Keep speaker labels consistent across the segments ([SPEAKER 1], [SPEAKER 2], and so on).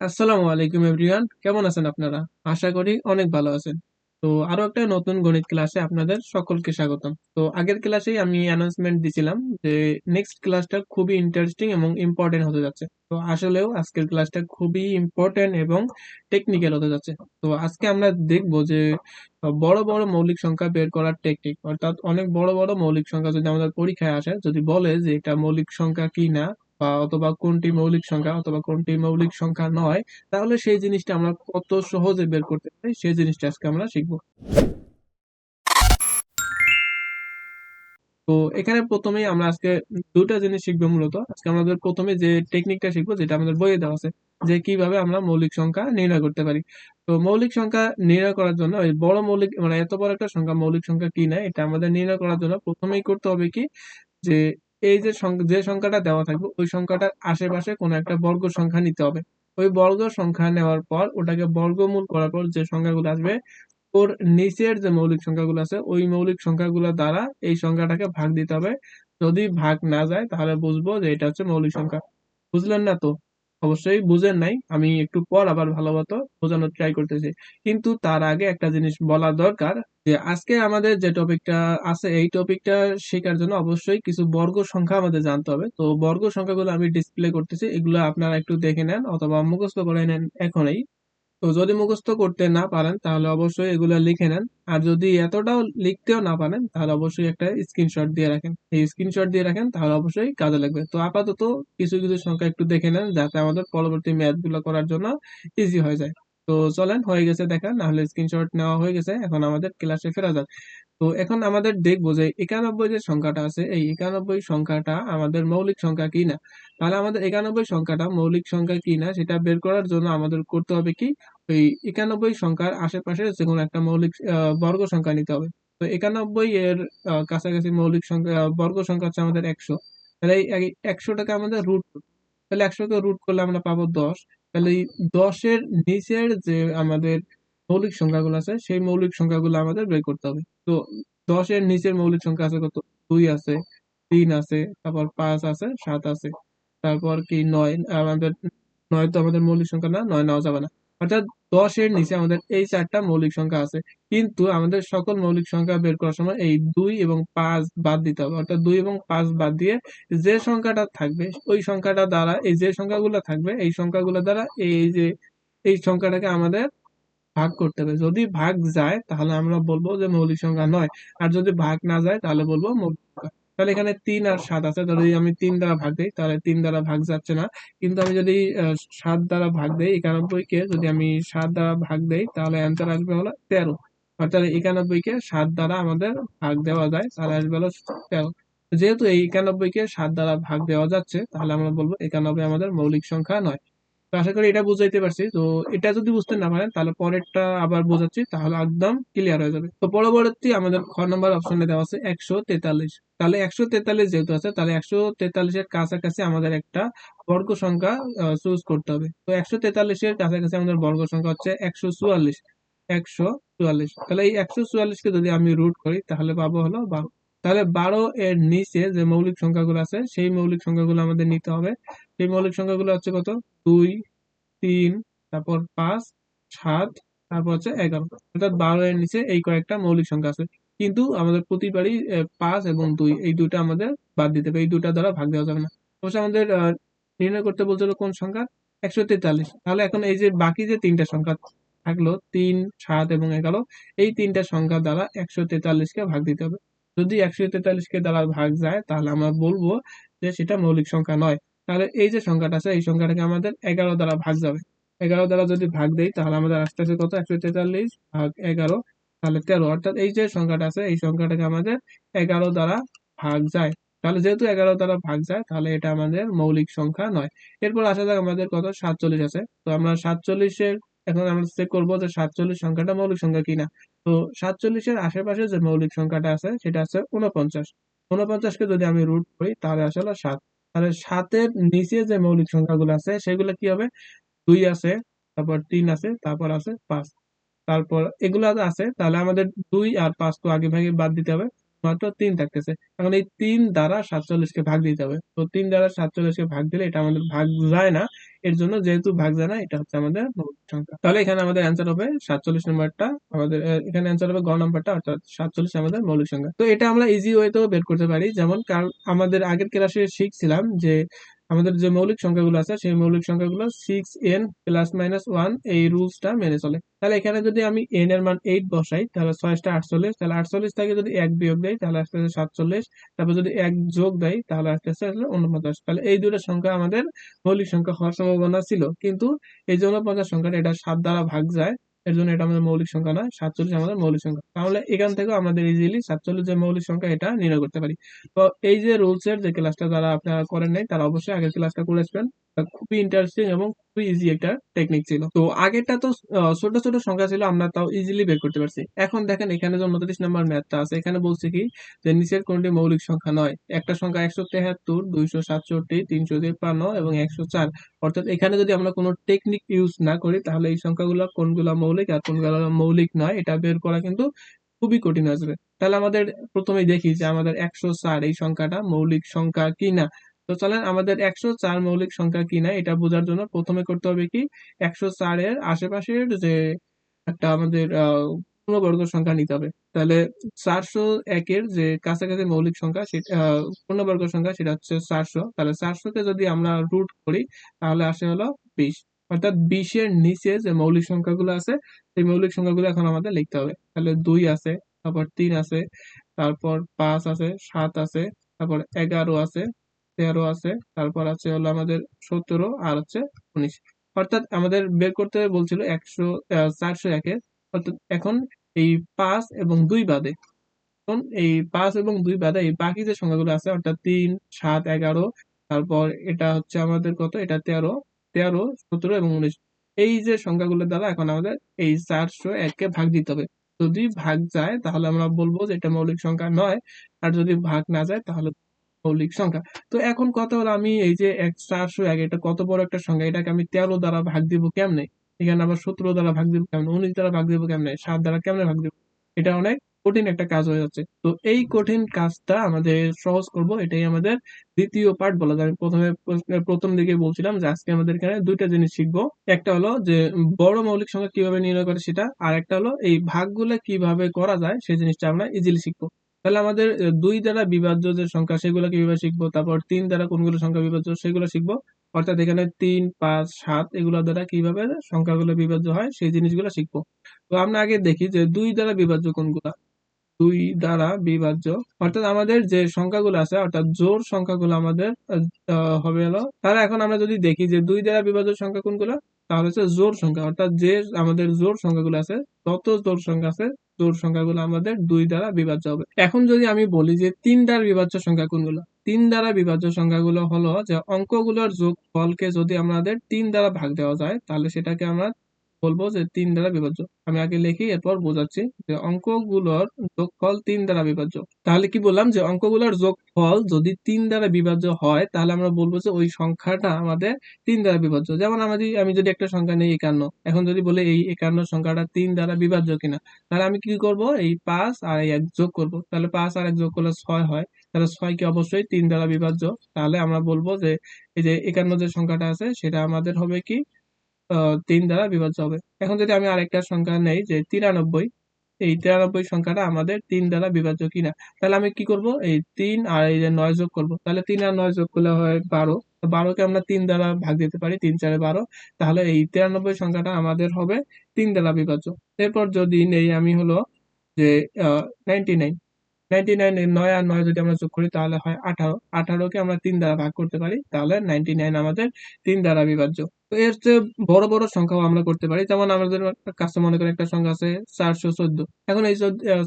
[SPEAKER 1] আসসালামু আলাইকুম এভরিওয়ান কেমন আছেন আপনারা? আশা করি অনেক ভালো আছেন। তো আরও একটা নতুন গণিত ক্লাসে আপনাদের সকলকে স্বাগতম। তো আগের ক্লাসেই আমি অ্যানাউন্সমেন্ট দিছিলাম যে নেক্সট ক্লাসটা খুবই ইন্টারেস্টিং এবং ইম্পর্টেন্ট হতে যাচ্ছে। তো আসলেও আজকের ক্লাসটা খুবই ইম্পর্টেন্ট এবং টেকনিক্যাল হতে যাচ্ছে। তো আজকে আমরা দেখব যে বড় বড় মৌলিক সংখ্যা বের করার টেকনিক অর্থাৎ অনেক বড় বড় মৌলিক সংখ্যা যদি আমাদের পরীক্ষায় আসে, যদি বলে যে এটা মৌলিক সংখ্যা কি না অথবা কোনটি মৌলিক সংখ্যা অথবা কোনটি মৌলিক সংখ্যা নয়, তাহলে সেই জিনিসটা আমরা কত সহজে বের করতে পারি, সেই জিনিসটা আজকে আমরা শিখব। তো এখানে প্রথমেই আমরা আজকে দুটা জিনিস শিখব মূলত। আজকে আমাদের প্রথমে যে টেকনিকটা শিখব, যেটা আমাদের বইয়ে দেওয়া আছে, যে কীভাবে আমরা মৌলিক সংখ্যা নির্ণয় করতে পারি। তো মৌলিক সংখ্যা নির্ণয় করার জন্য ওই বড় মৌলিক মানে এত বড় একটা সংখ্যা মৌলিক সংখ্যা কি না এটা আমাদের নির্ণয় করার জন্য প্রথমেই করতে হবে কি, যে এই যে যে সংখ্যাটা দেওয়া থাকবে, ওই সংখ্যাটার আশেপাশে কোনো একটা বর্গ সংখ্যা নিতে হবে। ওই বর্গ সংখ্যা নেওয়ার পর, ওটাকে বর্গমূল করার পর যে সংখ্যাগুলো আসবে, ওর নিচের যে মৌলিক সংখ্যাগুলো আছে, ওই মৌলিক সংখ্যাগুলো দ্বারা এই সংখ্যাটাকে ভাগ দিতে হবে। যদি ভাগ না যায়, তাহলে বুঝব যে এটা হচ্ছে মৌলিক সংখ্যা। বুঝলেন না তো? অবশ্যই বুঝেন নাই। আমি একটু পর আবার ভালো মতো বোঝানোর ট্রাই করতেছি। কিন্তু তার আগে একটা জিনিস বলা দরকার যে, আজকে আমাদের যে টপিকটা আছে, এই টপিকটা শেখার জন্য অবশ্যই কিছু বর্গ সংখ্যা আমাদের জানতে হবে। তো বর্গ সংখ্যাগুলো আমি ডিসপ্লে করতেছি। এগুলো আপনারা একটু দেখে নেন অথবা মুখস্থ করে নেন এখনই। তো যদি মুখস্থ করতে না পারেন, তাহলে অবশ্যই এগুলো লিখে নেন। আর যদি এতটাও লিখতেও না পারেন, তাহলে অবশ্যই একটা স্ক্রিনশট দিয়ে রাখেন। এই স্ক্রিনশট দিয়ে রাখেন, তাহলে অবশ্যই কাজে লাগবে। তো আপাতত কিছু কিছু সংখ্যা একটু দেখে নেন, যাতে আমাদের পরবর্তী ম্যাথগুলো করার জন্য ইজি হয়ে যায়। তো চলেন, হয়ে গেছে দেখা, নাহলে স্ক্রিনশট নেওয়া হয়ে গেছে, এখন আমাদের ক্লাসে ফেরা যাক। তো এখন আমাদের দেখব যে একানব্বই যে সংখ্যাটা আছে, এই একানব্বই সংখ্যাটা আমাদের মৌলিক সংখ্যা কি না? তাহলে আমাদের একানব্বই সংখ্যাটা মৌলিক সংখ্যা কি না, সেটা বের করার জন্য আমাদের করতে হবে কি? ওই একানব্বই সংখ্যার আশেপাশে যে কোনো একটা মৌলিক বর্গ সংখ্যা নিতে হবে। তো একানব্বই এর কাছাকাছি মৌলিক সংখ্যা বর্গ সংখ্যা হচ্ছে আমাদের একশো। তাহলে এই একশোটাকে আমাদের রুট তাহলে একশোকে রুট করলে আমরা পাবো দশ। তাহলে এই দশের নিচের যে আমাদের মৌলিক সংখ্যাগুলো আছে, সেই মৌলিক সংখ্যাগুলো আমাদের বের করতে হবে। তো দশের নিচের মৌলিক সংখ্যা আছে কত? দুই আছে, তিন আছে, তারপর পাঁচ আছে, সাত আছে, তারপর কি নয়? আমাদের, নয় তো আমাদের মৌলিক সংখ্যা না? নয় নেওয়া যাবে না। অর্থাৎ দশের নিচে আমাদের এই চারটা মৌলিক সংখ্যা আছে, কিন্তু আমাদের সকল মৌলিক সংখ্যা বের করার সময় এই দুই এবং পাঁচ বাদ দিতে হবে। অর্থাৎ দুই এবং পাঁচ বাদ দিয়ে যে সংখ্যাটা থাকবে, ওই সংখ্যাটা দ্বারা, এই যে সংখ্যাগুলো থাকবে, এই সংখ্যাগুলো দ্বারা এই যে, এই সংখ্যাটাকে আমাদের ভাগ করতে হবে। যদি ভাগ যায়, তাহলে আমরা বলব যে মৌলিক সংখ্যা নয়। আর যদি ভাগ না যায়, তাহলে বলব তাহলে এখানে তিন আর সাত আছে। যদি আমি তিন দ্বারা ভাগ দিই, তাহলে তিন দ্বারা ভাগ যাচ্ছে না। কিন্তু আমি যদি সাত দ্বারা ভাগ দেই একানব্বই কে যদি আমি সাত দ্বারা ভাগ দেই, তাহলে অ্যান্সার আসবে হলো তেরো। অর্থাৎ একানব্বই কে সাত দ্বারা আমাদের ভাগ দেওয়া যায়, তাহলে আসবে হলো তেরো। যেহেতু এই একানব্বই কে সাত দ্বারা ভাগ দেওয়া যাচ্ছে, তাহলে আমরা বলব একানব্বই আমাদের মৌলিক সংখ্যা নয়। তো আশা করি এটা বুঝাইতে পারছি। তো এটা যদি বুঝতে না পারেন, তাহলে পরেরটা আবার বোঝাচ্ছি, তাহলে একদম ক্লিয়ার হয়ে যাবে। তো পরবর্তী আমাদের খ নম্বর অপশনে দেওয়া আছে একশো তেতাল্লিশ। তাহলে একশো তেতাল্লিশ যেহেতু আছে, তাহলে একশো তেতাল্লিশের কাছাকাছি আমাদের একটা বর্গ সংখ্যা চুজ করতে হবে। তো একশো তেতাল্লিশের কাছাকাছি আমাদের বর্গ সংখ্যা হচ্ছে একশো চুয়াল্লিশ। একশো চুয়াল্লিশ। তাহলে এই একশো চুয়াল্লিশকে যদি আমি রুট করি, তাহলে পাবো হলো বারো। তাহলে বারো এর নিচে যে মৌলিক সংখ্যাগুলো আছে, সেই মৌলিক সংখ্যাগুলো আমাদের নিতে হবে সেই মৌলিক সংখ্যাগুলো হচ্ছে কত? দুই, তিন, তারপর পাঁচ, সাত, তারপর হচ্ছে এগারো। অর্থাৎ বারো এর নিচে এই কয়েকটা মৌলিক সংখ্যা আছে। কিন্তু আমাদের প্রতিবারই পাঁচ এবং দুই, এই দুইটা আমাদের বাদ দিতে হবে। এই দুটা দ্বারা ভাগ দেওয়া যাবে না। অবশ্য আমাদের নির্ণয় করতে বলছিল কোন সংখ্যা? একশো তেতাল্লিশ। তাহলে এখন এই যে বাকি যে তিনটা সংখ্যা থাকল, তিন, সাত এবং এগারো, এই তিনটা সংখ্যা দ্বারা একশো তেতাল্লিশকে ভাগ দিতে হবে। যদি একশো তেতাল্লিশকে দ্বারা ভাগ যায়, তাহলে আমরা বলব যে সেটা মৌলিক সংখ্যা নয়। তাহলে এই যে সংখ্যাটা আছে, এই সংখ্যাটাকে আমাদের এগারো দ্বারা ভাগ যাবে। এগারো দ্বারা যদি ভাগ দেই, তাহলে আমাদের আসতে আসে কত? একশো তেতাল্লিশ ভাগ এগারো। তাহলে তেরো। অর্থাৎ এই যে সংখ্যাটা আছে, এই সংখ্যাটাকে আমাদের এগারো দ্বারা ভাগ যায়। তাহলে যেহেতু এগারো দ্বারা ভাগ যায়, তাহলে এটা আমাদের মৌলিক সংখ্যা নয়। এরপর আসা যাক আমাদের কত? সাতচল্লিশ আছে। তো আমরা সাতচল্লিশের, এখন আমরা চেক করব যে সাতচল্লিশ সংখ্যাটা মৌলিক সংখ্যা কিনা। তো সাতচল্লিশের আশেপাশে যে মৌলিক সংখ্যাটা আছে, সেটা আছে উনপঞ্চাশ উনপঞ্চাশকে যদি আমি রুট করি, তাহলে আসলে সাত। তাহলে সাতের নিচে যে মৌলিক সংখ্যাগুলো আছে, সেগুলো কি হবে? দুই আছে, তারপর তিন আছে, তারপর আছে পাঁচ। তারপর এগুলো আছে, তাহলে আমাদের দুই আর পাঁচ তো আগে ভাগে বাদ দিতে হবে। মাত্র তিন থাকতেছে। এখন এই তিন দ্বারা সাতচল্লিশকে ভাগ দিতে হবে। তো তিন দ্বারা সাতচল্লিশ কে ভাগ দিলে এটা আমাদের ভাগ যায় না। এর জন্য যেহেতু ভাগ যায় না, এটা হচ্ছে আমাদের মৌলিক সংখ্যা। তাহলে এখানে আমাদের অ্যান্সার হবে সাতচল্লিশ নম্বরটা আমাদের এখানে অ্যান্সার হবে গ নম্বরটা অর্থাৎ সাতচল্লিশ আমাদের মৌলিক সংখ্যা। তো এটা আমরা ইজি ওয়েতেও বের করতে পারি। যেমন কারণ আমাদের আগের ক্লাসে শিখছিলাম যে আমাদের যে মৌলিক সংখ্যাগুলো আছে, সেই মৌলিক সংখ্যাগুলো six n plus minus one এই রুলসটা মেনে চলে। তাহলে এখানে যদি আমি এন এর মান এইট বসাই, তাহলে ছয়টা আটচল্লিশ, তাহলে আটচল্লিশ থেকে যদি এক বিয়োগ দেয় তাহলে আসতে আসতে সাতচল্লিশ, তারপর যদি এক যোগ দেয় তাহলে আসতে আসতে আসলে উনপঞ্চাশ তাহলে এই দুটো সংখ্যা আমাদের মৌলিক সংখ্যা হওয়ার সম্ভাবনা ছিল। কিন্তু এই যে উনপঞ্চাশ সংখ্যাটা, এটা সাত দ্বারা ভাগ যায় এর জন্য এটা আমাদের মৌলিক সংখ্যা নয় সাতচল্লিশ আমাদের মৌলিক সংখ্যা। তাহলে এখান থেকেও আমাদের ইজিলি সাতচল্লিশ যে মৌলিক সংখ্যা এটা নির্ণয় করতে পারি। তো এই যে রুলস এর যে ক্লাসটা যারা আপনারা করেন নাই, তারা অবশ্যই আগের ক্লাসটা করে আসবেন। খুবই ইন্টারেস্টিং এবং খুবই ইজি একটা টেকনিক ছিল। তো আগেরটা তো ছোট ছোট সংখ্যা ছিল, আমরা তাও ইজিলি বের করতে পারছি। এখন দেখেন, এখানে যে উনত্রিশ নাম্বার ম্যাথটা আছে, এখানে বলছে কি যে নিচের কোনটি মৌলিক সংখ্যা নয়? একটা সংখ্যা একশো তেহাত্তর, দুইশো সাতষট্টি, তিনশো তিপ্পান্ন এবং একশো চার। অর্থাৎ এখানে যদি আমরা কোনো টেকনিক ইউজ না করি, তাহলে এই সংখ্যাগুলো কোনগুলো মৌলিক আর কোনগুলো মৌলিক নয়, এটা বের করা কিন্তু খুবই কঠিন আসবে তাহলে আমাদের প্রথমেই দেখি যে আমাদের একশো চার এই সংখ্যাটা মৌলিক সংখ্যা কিনা? তো চলেন, আমাদের একশো চার মৌলিক সংখ্যা কি কিনা এটা বোঝার জন্য প্রথমে করতে হবে কি, একশো চারের আশেপাশের যে একটা আমাদের পূর্ণবর্গ সংখ্যা নিতে হবে। তাহলে চারশো একের যে কাছাকাছি মৌলিক সংখ্যা সেটা পূর্ণবর্গ সংখ্যা সেটা হচ্ছে চারশো। তাহলে চারশোকে যদি আমরা রুট করি, তাহলে আসে হলো বিশ। অর্থাৎ বিশের নিচে যে মৌলিক সংখ্যাগুলো আছে, সেই মৌলিক সংখ্যাগুলো এখন আমাদের লিখতে হবে। তাহলে দুই আছে, তারপর তিন আছে, তারপর পাঁচ আছে, সাত আছে, তারপর এগারো আছে তেরো আছে, তারপর আছে হলো আমাদের সতেরো আর হচ্ছে উনিশ। অর্থাৎ আমাদের বের করতে বলছিল একশো চারশো একের। অর্থাৎ এখন এই পাঁচ এবং দুই বাদে। এখন এই পাঁচ এবং দুই বাদে এই বাকি যে সংখ্যাগুলো আছে, অর্থাৎ তিন, সাত, এগারো, তারপর এটা হচ্ছে আমাদের কত? এটা তেরো তেরো, সতেরো এবং উনিশ। এই যে সংখ্যাগুলো দ্বারা এখন আমাদের এই চারশো এককে ভাগ দিতে হবে। যদি ভাগ যায়, তাহলে আমরা বলব যে এটা মৌলিক সংখ্যা নয়। আর যদি ভাগ না যায়, তাহলে মৌলিক সংখ্যা। তো এখন কথা হলো আমি এই যে এক চারশো এক, এটা কত বড় একটা সংখ্যা? এটাকে আমি তেরো দ্বারা ভাগ দিব কেমনে? এখানে আবার সতেরো দ্বারা ভাগ দিব কেমনে? উনিশ দ্বারা ভাগ দিব কেমনে? সাত দ্বারা কেমনে ভাগ দিব? এটা অনেক কঠিন একটা কাজ হয়ে যাচ্ছে। তো এই কঠিন কাজটা আমাদের সহজ করব। এটাই আমাদের দ্বিতীয় পার্ট বলা যায়। আমি প্রথমে প্রথম দিকে বলছিলাম যে আজকে আমাদের এখানে দুইটা জিনিস শিখব। একটা হলো যে বড় মৌলিক সংখ্যা কীভাবে নির্ণয় করে সেটা, আর একটা হলো এই ভাগগুলো কীভাবে করা যায়, সেই জিনিসটা আমরা ইজিলি শিখব। তাহলে আমাদের দুই দ্বারা বিভাজ্য যে সংখ্যা, সেগুলোকে কীভাবে শিখব। তারপর তিন দ্বারা কোনগুলো সংখ্যা বিভাজ্য, সেগুলো শিখব। অর্থাৎ এখানে তিন, পাঁচ, সাত, এগুলো দ্বারা কীভাবে সংখ্যাগুলো বিভাজ্য হয়, সেই জিনিসগুলো শিখব। তো আমরা আগে দেখি যে দুই দ্বারা বিভাজ্য কোনগুলা। দুই দ্বারা বিভাজ্য। অর্থাৎ আমাদের যে সংখ্যাগুলো আছে, অর্থাৎ জোড় সংখ্যাগুলো আমাদের হবে হলো, তাহলে এখন আমরা যদি দেখি যে দুই দ্বারা বিভাজ্য সংখ্যা কোনগুলো, তাহলে হচ্ছে জোড় সংখ্যা। অর্থাৎ যে আমাদের জোড় সংখ্যাগুলো আছে, তত জোড় সংখ্যা আছে জোড় সংখ্যাগুলো আমাদের দুই দ্বারা বিভাজ্য হবে। এখন যদি আমি বলি যে তিন দ্বারা বিভাজ্য সংখ্যা কোনগুলো, তিন দ্বারা বিভাজ্য সংখ্যাগুলো হলো যে অঙ্কগুলোর যোগফলকে যদি আমাদের তিন দ্বারা ভাগ দেওয়া যায়, তাহলে সেটাকে আমরা বলব যে তিন দ্বারা বিভাজ্য। আমি আগে লিখি, এরপর বোঝাচ্ছি যে অঙ্কগুলোর যোগফল তিন দ্বারা বিভাজ্য। তাহলে কি বললাম যে অঙ্কগুলোর যোগফল যদি তিন দ্বারা বিভাজ্য হয়, তাহলে আমরা বলব যে ওই সংখ্যাটা আমাদের তিন দ্বারা বিভাজ্য। যেমন আমাদের আমি যদি একটা সংখ্যা নেই একান্ন, এখন যদি বলে এই একান্ন সংখ্যাটা তিন দ্বারা বিভাজ্য কিনা, তাহলে আমি কি করব? এই পাঁচ আর এই এক যোগ করব। তাহলে পাঁচ আর এক যোগ করলে ছয় হয়। তাহলে ছয় কি অবশ্যই তিন দ্বারা বিভাজ্য। তাহলে আমরা বলব যে এই যে একান্ন যে সংখ্যাটা আছে, সেটা আমাদের হবে কি তিন দ্বারা বিভাজ্য হবে। এখন যদি আমি আরেকটা সংখ্যা নেই যে তিরানব্বই, এই তিরানব্বই সংখ্যাটা আমাদের তিন দ্বারা বিভাজ্য কিনা, তাহলে আমি কি করব? এই তিন আর এই যে নয় যোগ করব। তাহলে তিন আর নয় যোগ করলে হয় বারো। বারোকে আমরা তিন দ্বারা ভাগ দিতে পারি, তিন চারে বারো। তাহলে এই তিরানব্বই সংখ্যাটা আমাদের হবে তিন দ্বারা বিভাজ্য এরপর যদি নেই আমি হলো যে নাইনটি নাইন নাইনটি নাইন নয় আর নয় যদি আমরা যোগ করি, তাহলে হয় আঠারো। আঠারোকে আমরা তিন দ্বারা ভাগ করতে পারি, তাহলে নাইনটি নাইন আমাদের তিন দ্বারা বিভাজ্য এর চেয়ে বড় বড় সংখ্যাও আমরা করতে পারি। যেমন আমাদের কাছে মনে করেন একটা সংখ্যা আছে চারশো চোদ্দ। এখন এই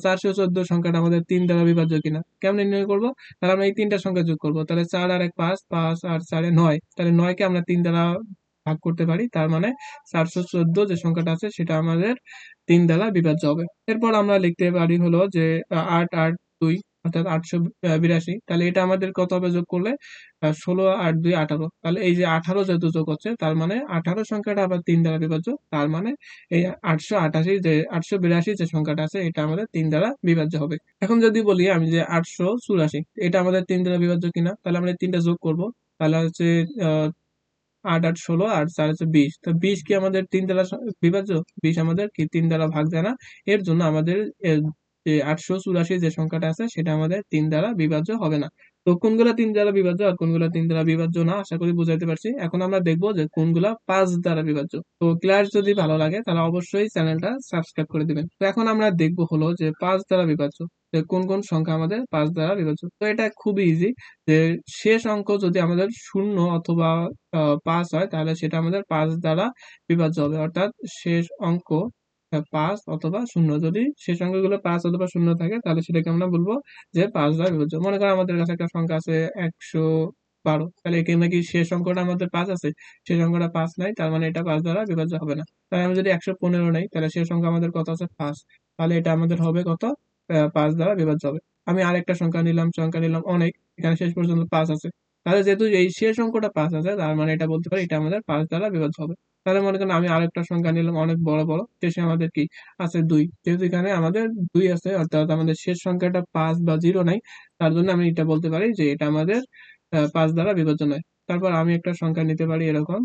[SPEAKER 1] চারশো চোদ্দ সংখ্যাটা আমাদের তিন দ্বারা বিভাজ্য কিনা, কেমন নির্ণয় করব? তাহলে আমরা এই তিনটা সংখ্যা যোগ করব। তাহলে চার আর এক পাঁচ পাঁচ আর চারে নয়। তাহলে নয়কে আমরা তিন দ্বারা ভাগ করতে পারি। তার মানে চারশো চোদ্দ যে সংখ্যাটা আছে সেটা আমাদের তিন দ্বারা বিভাজ্য হবে। এরপর আমরা লিখতে পারি হলো যে আট আট দুই অর্থাৎ আটশো বিরাশি। তাহলে এটা আমাদের কত হবে যোগ করলে? ষোলো আট দুই আঠারো। তাহলে এই যে আঠারো যেহেতু যোগ হচ্ছে, তার মানে আঠারো সংখ্যাটা আবার তিন দ্বারা বিভাজ্য। তার মানে এই আটশো আটাশি যে, আটশো বিরাশি যে সংখ্যাটা আছে, এটা আমাদের তিন দ্বারা বিভাজ্য হবে। এখন যদি বলি আমি যে আটশো চুরাশি, এটা আমাদের তিন দ্বারা বিভাজ্য কিনা? তাহলে আমরা তিনটা যোগ করব। তাহলে হচ্ছে আট আট, ষোলো আর চার হচ্ছে বিশ। তো বিশ কি আমাদের তিন দ্বারা বিভাজ্য? বিশ আমাদের কি তিন দ্বারা ভাগ যায় না? এর জন্য আমাদের আটশো চুরাশি যে সংখ্যাটা আছে, সেটা আমাদের তিন দ্বারা বিভাজ্য হবে না। তো কোনগুলা তিন দ্বারা বিভাজ্য আর কোনগুলা তিন দ্বারা বিভাজ্য না, আশা করি বুঝাইতে পারছি। এখন আমরা দেখব যে কোনগুলা পাঁচ দ্বারা বিভাজ্য। তো ক্লাস যদি ভালো লাগে, তাহলে অবশ্যই চ্যানেলটা সাবস্ক্রাইব করে দিবেন। তো এখন আমরা দেখব হলো যে পাঁচ দ্বারা বিভাজ্য, যে কোন কোন সংখ্যা আমাদের পাঁচ দ্বারা বিভাজ্য। তো এটা খুবই ইজি যে শেষ অঙ্ক যদি আমাদের শূন্য অথবা পাঁচ হয়, তাহলে সেটা আমাদের পাঁচ দ্বারা বিভাজ্য হবে। অর্থাৎ শেষ অঙ্ক পাঁচ অথবা শূন্য। যদি শেষ অঙ্কগুলো পাঁচ অথবা শূন্য থাকে, তাহলে সেটাকে আমরা বলব যে পাঁচ দ্বারা বিভাজ্য মনে করো আমাদের কাছে একটা সংখ্যা আছে একশো বারো। তাহলে এখানে কি শেষ অঙ্কটা আমাদের পাঁচ আছে শেষ অঙ্কটা পাঁচ নাই, তার মানে এটা পাঁচ দ্বারা বিভাজ্য হবে না। তাহলে আমি যদি একশো পনেরো নেই, তাহলে শেষ সংখ্যা আমাদের কত আছে? পাঁচ। তাহলে এটা আমাদের হবে কত? পাঁচ দ্বারা বিভাজ্য হবে। আমি আরেকটা সংখ্যা নিলাম সংখ্যা নিলাম অনেক, এখানে শেষ পর্যন্ত পাঁচ আছে। তাহলে যেহেতু এই শেষ অঙ্কটা পাঁচ আছে, তার মানে এটা বলতে পারি এটা আমাদের পাঁচ দ্বারা বিভাজ্য হবে। তাহলে মনে করেন আমি আরেকটা সংখ্যা নিলাম, অনেক বড় বড়। শেষে আমাদের কি আছে দুই। যেহেতু এখানে আমাদের দুই আছে, অর্থাৎ আমাদের শেষ সংখ্যাটা পাঁচ বা জিরো নাই, তার জন্য আমি এটা বলতে পারি যে এটা আমাদের পাঁচ দ্বারা বিভাজ্য হয় তারপর আমি একটা সংখ্যা নিতে পারি এরকম।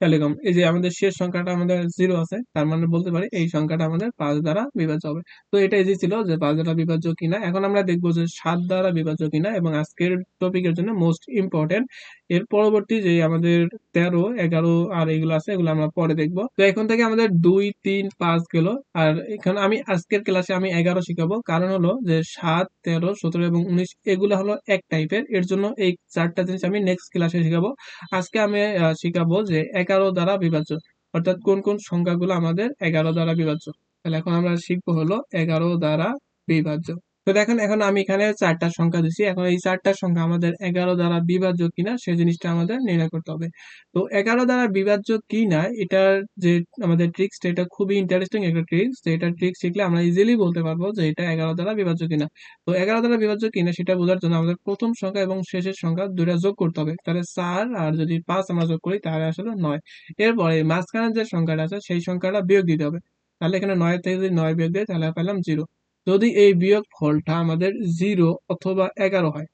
[SPEAKER 1] টেলিকম, এই যে আমাদের শেষ সংখ্যাটা আমাদের জিরো আছে, তার মানে বলতে পারি এই সংখ্যাটা আমাদের পাঁচ দ্বারা বিভাজ্য হবে। তো এটা ইজি ছিল যে পাঁচ দ্বারা বিভাজ্য কিনা, এখন আমরা দেখব যে সাত দ্বারা বিভাজ্য কিনা এবং আজকের টপিকের জন্য মোস্ট ইম্পর্টেন্ট এর পরবর্তী যে আমাদের তেরো, এগারো আর এগুলো আছে, এগুলো আমরা পরে দেখব। তো এখন থেকে আমাদের দুই, তিন, পাঁচ গেল। আর এখানে আমি আজকের ক্লাসে আমি এগারো শিখাবো। কারণ হলো যে সাত, তেরো, সতেরো এবং উনিশ, এগুলো হলো এক টাইপের এর জন্য এই চারটা জিনিস আমি নেক্সট ক্লাসে শিখাবো। আজকে আমি শিখাবো যে এগারো দ্বারা বিভাজ্য। অর্থাৎ কোন কোন সংখ্যাগুলো আমাদের এগারো দ্বারা বিভাজ্য। তাহলে এখন আমরা শিখব হলো এগারো দ্বারা বিভাজ্য। তো দেখেন, এখন আমি এখানে চারটা সংখ্যা দিচ্ছি এখন এই চারটা সংখ্যা আমাদের এগারো দ্বারা বিভাজ্য কিনা সেই জিনিসটা আমাদের নির্ণয় করতে হবে। তো এগারো দ্বারা বিভাজ্য কিনা, এটার যে আমাদের ট্রিক্সটা এটা খুবই ইন্টারেস্টিং একটা ট্রিক্স যে এটা ট্রিক্স শিখলে আমরা ইজিলি বলতে পারব যে এটা এগারো দ্বারা বিভাজ্য কিনা। তো এগারো দ্বারা বিভাজ্য কিনা, সেটা বোঝার জন্য আমাদের প্রথম সংখ্যা এবং শেষের সংখ্যা দুইটা যোগ করতে হবে। তাহলে চার আর যদি পাঁচ আমরা যোগ করি, তাহলে আসলে নয়। এরপরে মাঝখানের যে সংখ্যাটা আছে, সেই সংখ্যাটা বিয়োগ দিতে হবে। তাহলে এখানে নয় থেকে যদি নয় বিয়োগ দেয়, তাহলে পেলাম জিরো। যদি এই বিয়োগ ফলটা আমাদের জিরো অথবা এগারো হয়,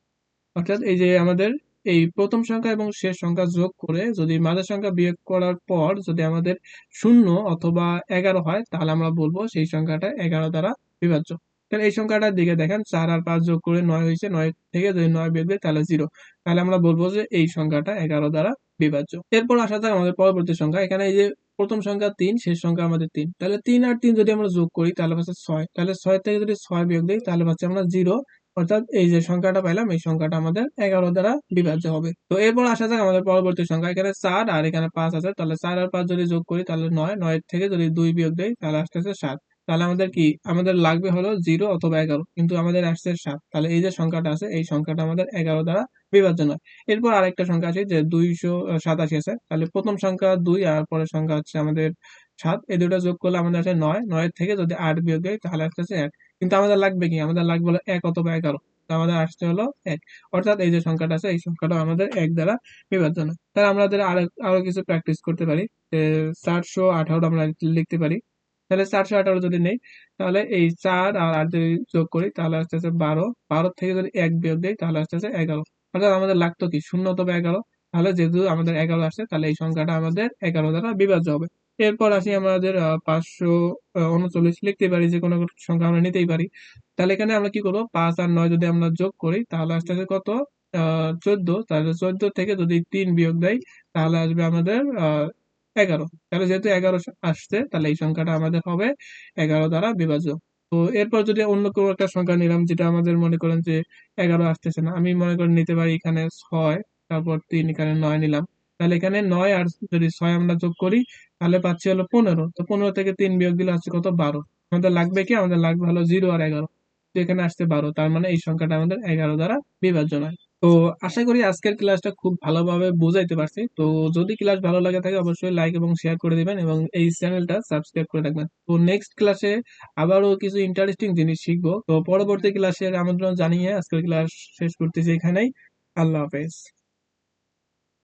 [SPEAKER 1] অর্থাৎ এই যে আমাদের এই প্রথম সংখ্যা এবং শেষ সংখ্যা যোগ করে যদি মাঝের সংখ্যা বিয়োগ করার পর যদি আমাদের শূন্য অথবা এগারো হয়, তাহলে আমরা বলব সেই সংখ্যাটা এগারো দ্বারা বিভাজ্য। তাহলে এই সংখ্যাটার দিকে দেখেন, চার আর পাঁচ যোগ করে নয় হয়েছে, নয় থেকে যদি নয় বিয়োগ দেয় তাহলে জিরো তাহলে আমরা বলব যে এই সংখ্যাটা এগারো দ্বারা বিভাজ্য। এরপর আসা যাক আমাদের পরবর্তী সংখ্যা। এখানে এই যে প্রথম সংখ্যা তিন, শেষ সংখ্যা আমাদের তিন। তাহলে তিন আর তিন যদি আমরা যোগ করি তাহলে পাচ্ছে ছয়। তাহলে ছয় থেকে যদি ছয় বিয়োগ দিই তাহলে পাচ্ছে আমরা জিরো অর্থাৎ এই যে সংখ্যাটা পাইলাম, এই সংখ্যাটা আমাদের এগারো দ্বারা বিভাজ্য হবে। তো এরপর আসা যাক আমাদের পরবর্তী সংখ্যা। এখানে চার আর এখানে পাঁচ আছে। তাহলে চার আর পাঁচ যদি যোগ করি তাহলে নয়। নয় থেকে যদি দুই বিয়োগ দেয় তাহলে আসতেছে সাত। তাহলে আমাদের কি? আমাদের লাগবে হলো জিরো অথবা এগারো, কিন্তু আমাদের আসছে সাত। তাহলে এই যে সংখ্যাটা আছে, এই সংখ্যাটা আমাদের এগারো দ্বারা বিভাজ্য নয়। এরপর আরেকটা সংখ্যা আছে যে দুইশো সাতাশি আছে। তাহলে প্রথম সংখ্যা দুই আর পরের সংখ্যা হচ্ছে আমাদের সাত। এই দুটো যোগ করলে আমাদের আছে নয়। নয়ের থেকে যদি আট বিয়োগ দেয় তাহলে আসতেছে এক। কিন্তু আমাদের লাগবে কি? আমাদের লাগবে হলো এক অথবা এগারো। আমাদের আসতে হলো এক। অর্থাৎ এই যে সংখ্যাটা আছে, এই সংখ্যাটা আমাদের এক দ্বারা বিভাজ্য নয়। তাহলে আমাদের আরও আরও কিছু প্র্যাকটিস করতে পারি। চারশো আঠারো আমরা লিখতে পারি। তাহলে চারশো আঠারো যদি নেই, তাহলে এই চার আর আট যদি যোগ করি, তাহলে আসতেছে বারো। বারো থেকে যদি এক বিয়োগ দেয় তাহলে আসতেছে এগারো। অর্থাৎ আমাদের লাগতো কি? শূন্য অথবা এগারো। তাহলে যেহেতু আমাদের এগারো আসছে, তাহলে এই সংখ্যাটা আমাদের এগারো দ্বারা বিভাজ্য হবে। এরপর আসি আমাদের পাঁচশো উনচল্লিশ। লিখতে পারি যে কোনো সংখ্যা আমরা নিতেই পারি। তাহলে এখানে আমরা কি করব? পাঁচ আর নয় যদি আমরা যোগ করি, তাহলে আসতেছে কত? আহ, চোদ্দ। তাহলে চোদ্দ থেকে যদি তিন বিয়োগ দেয় তাহলে আসবে আমাদের এগারো। তাহলে যেহেতু এগারো আসছে, তাহলে এই সংখ্যাটা আমাদের হবে এগারো দ্বারা বিভাজ্য। তো এরপর যদি অন্য কোনো একটা সংখ্যা নিলাম, যেটা আমাদের মনে করেন যে এগারো আসতেছে না, আমি মনে করেন নিতে পারি এখানে ছয়, তারপর তিন, এখানে নয় নিলাম। তাহলে এখানে নয় আর যদি ছয় আমরা যোগ করি, তাহলে পাচ্ছি হলো পনেরো। তো পনেরো থেকে তিন বিয়োগ দিলে আসছে কত? বারো। আমাদের লাগবে কি? আমাদের লাগবে হলো জিরো আর এগারো। তো এখানে আসছে বারো, তার মানে এই সংখ্যাটা আমাদের এগারো দ্বারা বিভাজ্য নয়। তো আশা করি আজকের ক্লাসটা খুব ভালোভাবে বোঝাইতে পারছি। তো যদি ক্লাস ভালো লাগে থাকে, অবশ্যই লাইক এবং শেয়ার করে দিবেন এবং এই চ্যানেলটা সাবস্ক্রাইব করে রাখবেন। তো নেক্সট ক্লাসে আবারও কিছু ইন্টারেস্টিং জিনিস শিখব। তো পরবর্তী ক্লাসের আমন্ত্রণ জানিয়ে আজকের ক্লাস শেষ করতেছি এখানেই। আল্লাহ হাফেজ।